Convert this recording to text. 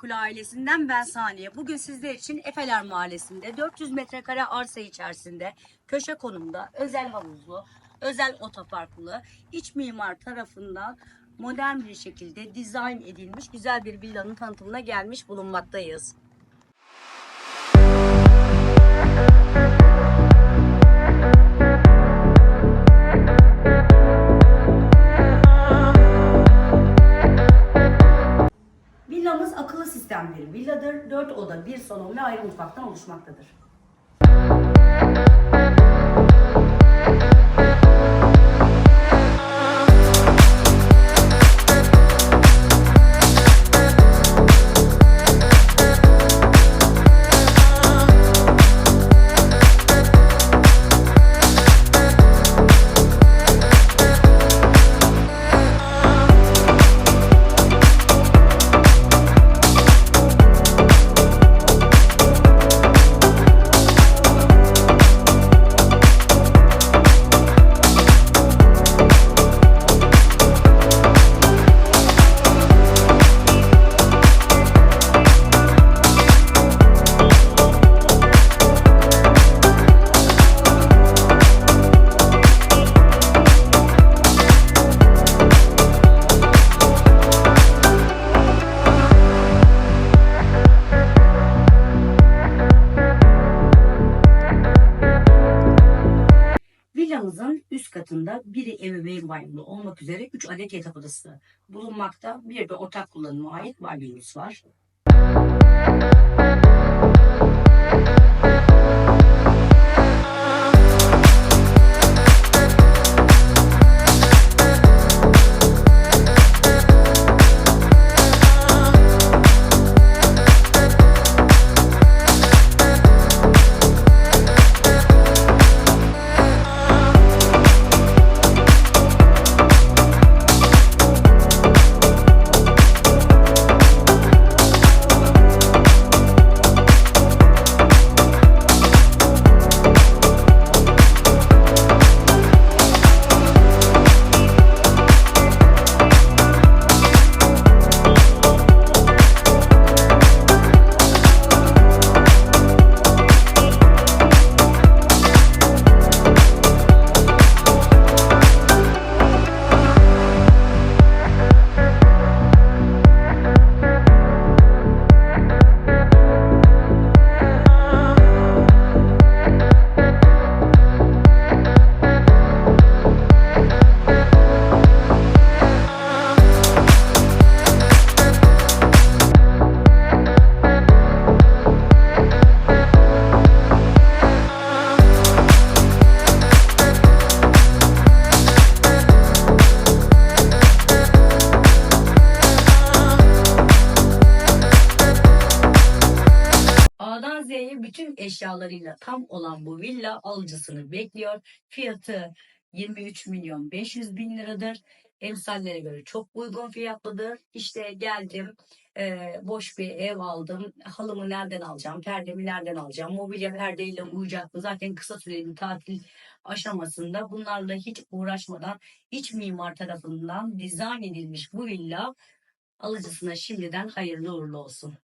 Gayrimenkul ailesinden ben Saniye. Bugün sizler için Efeler Mahallesi'nde 400 metrekare arsa içerisinde köşe konumda özel havuzlu, özel otoparklı, iç mimar tarafından modern bir şekilde dizayn edilmiş güzel bir villanın tanıtımına gelmiş bulunmaktayız. Sistem bir villadır. 4 oda, 1 salon ve ayrı mutfaktan oluşmaktadır. Katında biri ebeveyn banyolu olmak üzere 3 adet yatak odası bulunmakta. Bir de ortak kullanıma ait banyomuz var. A'dan bütün eşyalarıyla tam olan bu villa alıcısını bekliyor. Fiyatı 23 milyon 500 bin liradır. Emsallere göre çok uygun fiyatlıdır. İşte geldim, e, boş bir ev aldım. Halımı nereden alacağım, perdemi nereden alacağım, mobilya perdeyle uyacak mı? Zaten kısa süreli tatil aşamasında bunlarla hiç uğraşmadan iç mimar tarafından dizayn edilmiş bu villa alıcısına şimdiden hayırlı uğurlu olsun.